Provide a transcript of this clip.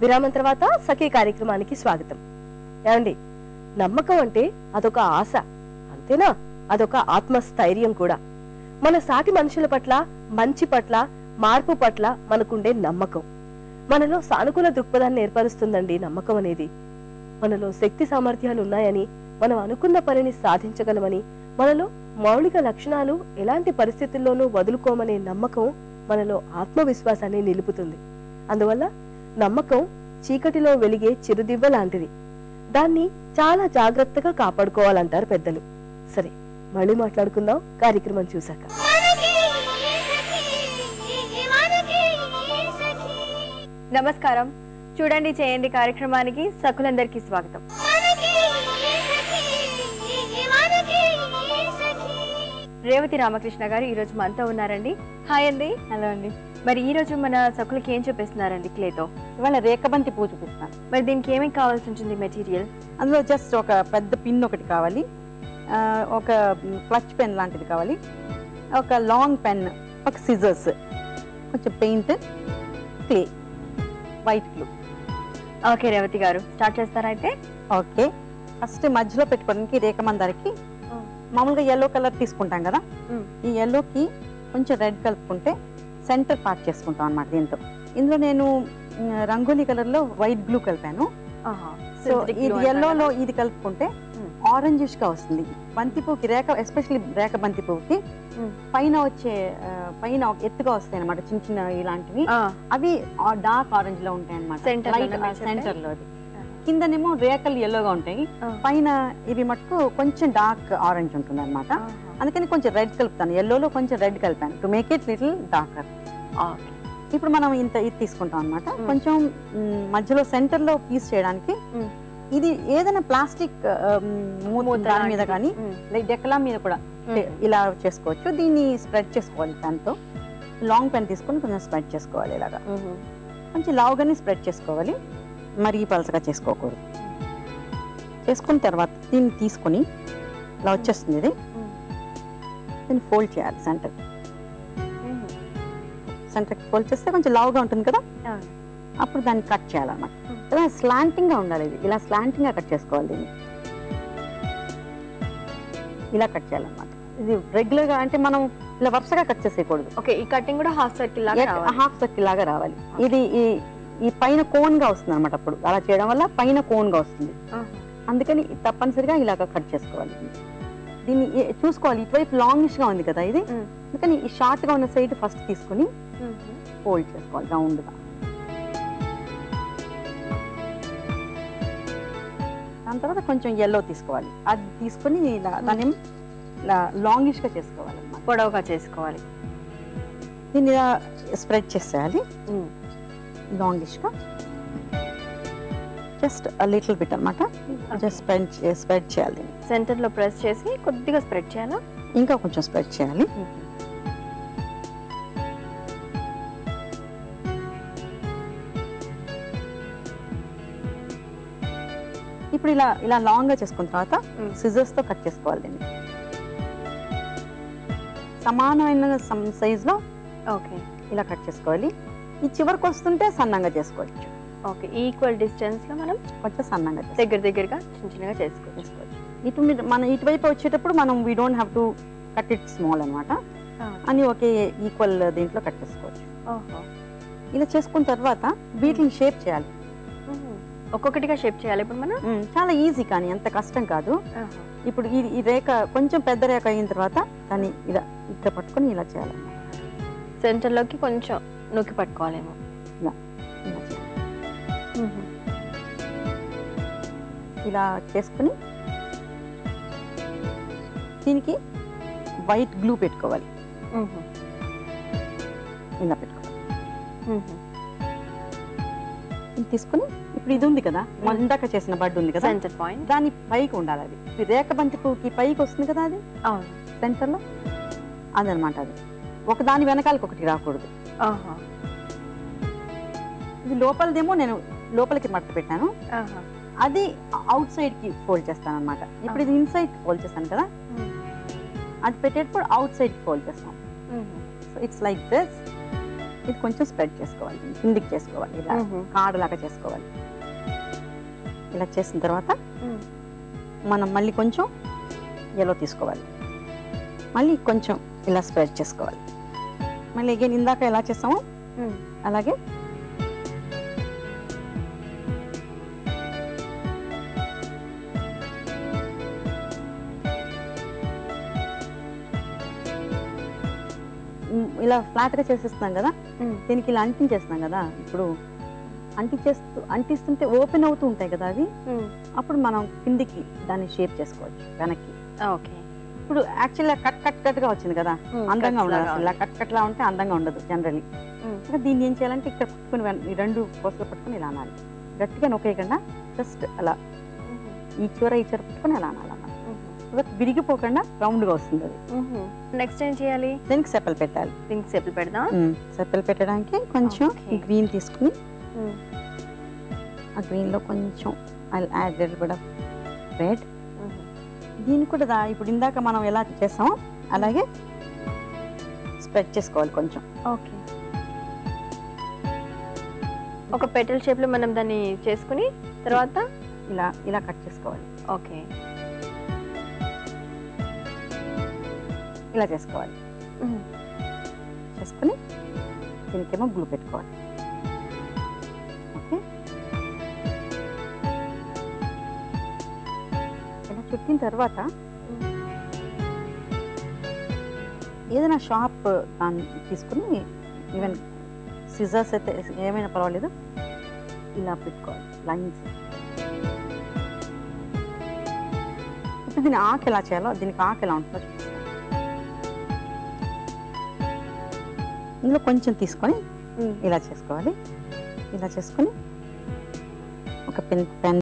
విరామం తర్వాత సఖీ కార్యక్రమానికి స్వాగతం. ఏమండి నమ్మకం అంటే అదొక ఆశ అంతేనా? అదొక ఆత్మస్థైర్యం కూడా. మన సాటి మనుషుల పట్ల మంచి పట్ల మార్పు పట్ల మనకుండే నమ్మకం. మనలో సానుకూల దృక్పథాన్ని ఏర్పరుస్తుందండి నమ్మకం అనేది. మనలో శక్తి సామర్థ్యాలు ఉన్నాయని మనం అనుకున్న పనిని సాధించగలమని మనలో మౌలిక లక్షణాలు ఎలాంటి పరిస్థితుల్లోనూ వదులుకోమనే నమ్మకం మనలో ఆత్మవిశ్వాసాన్ని నిలుపుతుంది. అందువల్ల నమ్మకం చీకటిలో వెలిగే చిరుదివ్వ లాంటిది. దాన్ని చాలా జాగ్రత్తగా కాపాడుకోవాలంటారు పెద్దలు. సరే మళ్ళీ మాట్లాడుకుందాం. కార్యక్రమం చూశాక. నమస్కారం. చూడండి చేయండి కార్యక్రమానికి సకులందరికీ స్వాగతం. రేవతి రామకృష్ణ గారు ఈ రోజు మనతో ఉన్నారండి. హాయ్ అండి. హలో అండి. మరి ఈ రోజు మన సకులకి ఏం చూపిస్తున్నారండి క్లేతో? ఇవాళ రేఖబంతి పూజ చూపిస్తాను మరి దీనికి ఏమేమి కావాల్సి ఉంటుంది మెటీరియల్? అందులో జస్ట్ ఒక పెద్ద పిన్ ఒకటి కావాలి. ఒక క్లచ్ పెన్ లాంటిది కావాలి. ఒక లాంగ్ పెన్ ఒక సిజర్స్ కొంచెం paint clay white glue okay Revathi గారు. స్టార్ట్ చేస్తారా అయితే? ఓకే. ఫస్ట్ మధ్యలో పెట్టుకోవడానికి రేఖమందారికి మామూలుగా ఎల్లో కలర్ తీసుకుంటాం కదా. ఈ ఎల్లోకి కొంచెం రెడ్ కలుపుకుంటే సెంటర్ పార్ట్ చేసుకుంటాం అన్నమాట దీంతో ఇందులో నేను రంగోలీ కలర్లో వైట్ బ్లూ కలిపాను. సో ఇది ఎల్లోలో? ఇది కలుపుకుంటే. ఆరెంజిష్గా వస్తుంది బంతి పువ్వుకి రేఖ ఎస్పెషల్లీ రేఖ బంతి పువ్వుకి మ్మ్. పైన వచ్చే పైన ఎత్తుగా వస్తాయి అనమాట చిన్న చిన్న ఇలాంటివి అవి డార్క్ ఆరెంజ్లో ఉంటాయి అనమాట? సెంటర్లో అది కిందనేమో రేఖలు ఎల్లోగా ఉంటాయి. పైన ఇవి మటుకు కొంచెం డార్క్ ఆరెంజ్ ఉంటుంది అనమాట. అందుకని కొంచెం రెడ్ కలుపుతాను ఎల్లోలో కొంచెం రెడ్ కలిపాను to make it little darker. ఇప్పుడు మనం ఇంత ఇది తీసుకుంటాం అనమాట. కొంచెం మధ్యలో సెంటర్లో పీస్ చేయడానికి. ఇది ఏదైనా ప్లాస్టిక్ దాని మీద. కానీ. లైక్ డెక్కలా మీద కూడా. ఇలా చేసుకోవచ్చు దీన్ని స్ప్రెడ్ చేసుకోవాలి పెన్తో లాంగ్ పెన్ తీసుకొని కొంచెం స్ప్రెడ్ చేసుకోవాలి ఇలాగా. కొంచెం లావుగానే స్ప్రెడ్ చేసుకోవాలి మరీ పలసగా చేసుకోకూడదు చేసుకున్న తర్వాత దీన్ని తీసుకొని ఇలా వచ్చేస్తుంది ఇది. దీన్ని ఫోల్డ్ చేయాలి సెంటర్. సెంటర్కి ఫోల్డ్ చేస్తే కొంచెం లావుగా ఉంటుంది కదా. అప్పుడు దాన్ని కట్ చేయాలన్నమాట. ఇలా స్లాంటింగ్గా ఉండాలి ఇది ఇలా స్లాంటింగ్గా కట్ చేసుకోవాలి దీన్ని ఇలా కట్ చేయాలన్నమాట ఇది రెగ్యులర్గా అంటే మనం ఇలా వరుసగా కట్ చేసేయకూడదు ఓకే ఈ కటింగ్ కూడా హాఫ్ సర్కిల్ లాగా. హాఫ్ సర్కిల్ లాగా రావాలి ఇది ఈ ఈ పైన కోన్గా వస్తుంది అనమాట అప్పుడు. అలా చేయడం వల్ల పైన కోన్గా వస్తుంది. అందుకని తప్పనిసరిగా ఇలాగ కట్ చేసుకోవాలి. దీన్ని చూసుకోవాలి. ఇటువైపు లాంగిష్గా ఉంది కదా ఇది. అందుకని ఈ షార్ట్గా ఉన్న సైడ్ ఫస్ట్ తీసుకుని. ఫోల్డ్ చేసుకోవాలి రౌండ్గా దాని తర్వాత కొంచెం ఎల్లో తీసుకోవాలి. అది తీసుకొని దాన్ని ఇలా లాంగిష్గా చేసుకోవాలి పొడవుగా చేసుకోవాలి. దీన్ని స్ప్రెడ్ చేసేయాలి. మ్మ్. లాంగిష్గా జస్ట్ లిటిల్ బిట్ అన్నమాట. జస్ట్ స్ప్రెడ్ స్ప్రెడ్ చేయాలి. దీన్ని. సెంటర్లో ప్రెస్ చేసి కొద్దిగా స్ప్రెడ్ చేయాలా? ఇంకా కొంచెం స్ప్రెడ్ చేయాలి. ఇప్పుడు ఇలా ఇలా లాంగ్గా చేసుకున్న తర్వాత Mm. సిజర్స్తో కట్ చేసుకోవాలి దీన్ని. సమానమైన సైజ్లో ఓకే ఇలా కట్ చేసుకోవాలి. ఈ చివరికి వస్తుంటే సన్నంగా చేసుకోవచ్చు. ఓకే ఈక్వల్ డిస్టెన్స్లో మనం కొంచెం సన్నంగా. దగ్గర దగ్గరగా చిన్న చిన్నగా చేసుకోవచ్చు. ఇటు మీరు మన ఇటువైపు వచ్చేటప్పుడు మనం we don't have to cut it small అనమాట అని ఒకే ఈక్వల్ దీంట్లో కట్ చేసుకోవచ్చు. ఇలా చేసుకున్న తర్వాత వీటిని షేప్ చేయాలి. ఒక్కొక్కటిగా షేప్ చేయాలి ఇప్పుడు మనం. చాలా ఈజీ కానీ అంత కష్టం కాదు. ఇప్పుడు ఈ రేఖ కొంచెం పెద్ద రేఖ అయిన తర్వాత దాన్ని ఇలా ఇక్కడ పట్టుకొని ఇలా చేయాలి సెంటర్లోకి కొంచెం నొక్కి పట్టుకోవాలేమో. ఇలా చేసుకుని దీనికి వైట్ గ్లూ పెట్టుకోవాలి. ఇలా పెట్టుకోవాలి. తీసుకుని ఇప్పుడు ఇది ఉంది కదా మన ఇందాక చేసిన బడ్ ఉంది కదా సెంటర్ పాయింట్ దాని పైకి ఉండాలి అది. రేఖ బంతి పువ్వుకి పైకి వస్తుంది కదా అది? అవును. సెంటర్లో అదనమాట అది. ఒక దాని వెనకాలకి ఒకటి రాకూడదు. ఇది లోపలదేమో నేను లోపలికి మడత పెట్టాను. అది అవుట్ సైడ్కి ఫోల్డ్ చేస్తాను అనమాట ఇప్పుడు ఇది ఇన్సైడ్ ఫోల్డ్ చేస్తాను కదా. అది పెట్టేటప్పుడు అవుట్ సైడ్కి ఫోల్డ్ చేస్తాం. సో ఇట్స్ లైక్ దిస్ ఇది కొంచెం స్ప్రెడ్ చేసుకోవాలి కిందికి చేసుకోవాలి ఇలా. కాడలాగా చేసుకోవాలి ఇలా చేసిన తర్వాత. మనం మళ్ళీ కొంచెం ఎల్లో తీసుకోవాలి మళ్ళీ కొంచెం ఇలా స్ప్రెడ్ చేసుకోవాలి మళ్ళీ అగైన్ ఇందాక ఎలా చేసామో. అలాగే. ఇలా ఫ్లాట్గా చేసేస్తున్నాం కదా. దీనికి ఇలా అంటించేస్తున్నాం కదా? ఇప్పుడు అంటించేస్తూ అంటిస్తుంటే ఓపెన్ అవుతూ ఉంటాయి కదా అవి. అప్పుడు మనం కిందికి దాన్ని షేప్ చేసుకోవచ్చు వెనక్కి. ఓకే. ఇప్పుడు యాక్చువల్గా కట్ కట్ కట్గా వచ్చింది కదా. అందంగా ఉండదు అసలు ఇలా కట్ కట్ లా ఉంటే అందంగా ఉండదు జనరలీ. ఇంకా దీన్ని ఏం చేయాలంటే ఇక్కడ పట్టుకుని రెండు కోసలు పట్టుకుని ఇలా అనాలి గట్టిగా నొక్కేయకుండా జస్ట్ అలా. ఈ చివర ఈ చివర పట్టుకుని అలా అనాలి విరిగిపోకుండా రౌండ్గా వస్తుంది అది. నెక్స్ట్ ఏం చేయాలి దీనికి సెప్పలు పెట్టాలి పింక్ సెప్పులు పెడదాం సెప్పలు పెట్టడానికి కొంచెం. గ్రీన్ తీసుకుని. ఆ గ్రీన్లో కొంచెం ఐ యాడ్ కూడా రెడ్ మ్మ్. దీన్ని కూడా ఇప్పుడు ఇందాక మనం ఎలా చేసామో అలాగే స్ప్రెడ్ చేసుకోవాలి కొంచెం. ఓకే. ఒక పెటల్ షేప్లో మనం దాన్ని చేసుకుని తర్వాత ఇలా ఇలా కట్ చేసుకోవాలి. ఓకే. ఇలా చేసుకోవాలి. చేసుకుని దీనికేమో గ్లూ పెట్టుకోవాలి. పెట్టిన తర్వాత ఏదైనా షాప్ దాన్ని తీసుకుని ఈవెన్ సిజర్స్ అయితే ఏమైనా పర్వాలేదు ఇలా పెట్టుకోవాలి లైన్స్. ఇప్పుడు దీని ఆకు ఎలా చేయాలో దీనికి ఆకు ఎలా ఉంటుందో ఇందులో కొంచెం తీసుకొని. ఇలా చేసుకోవాలి. ఇలా చేసుకొని ఒక పెన్ పెన్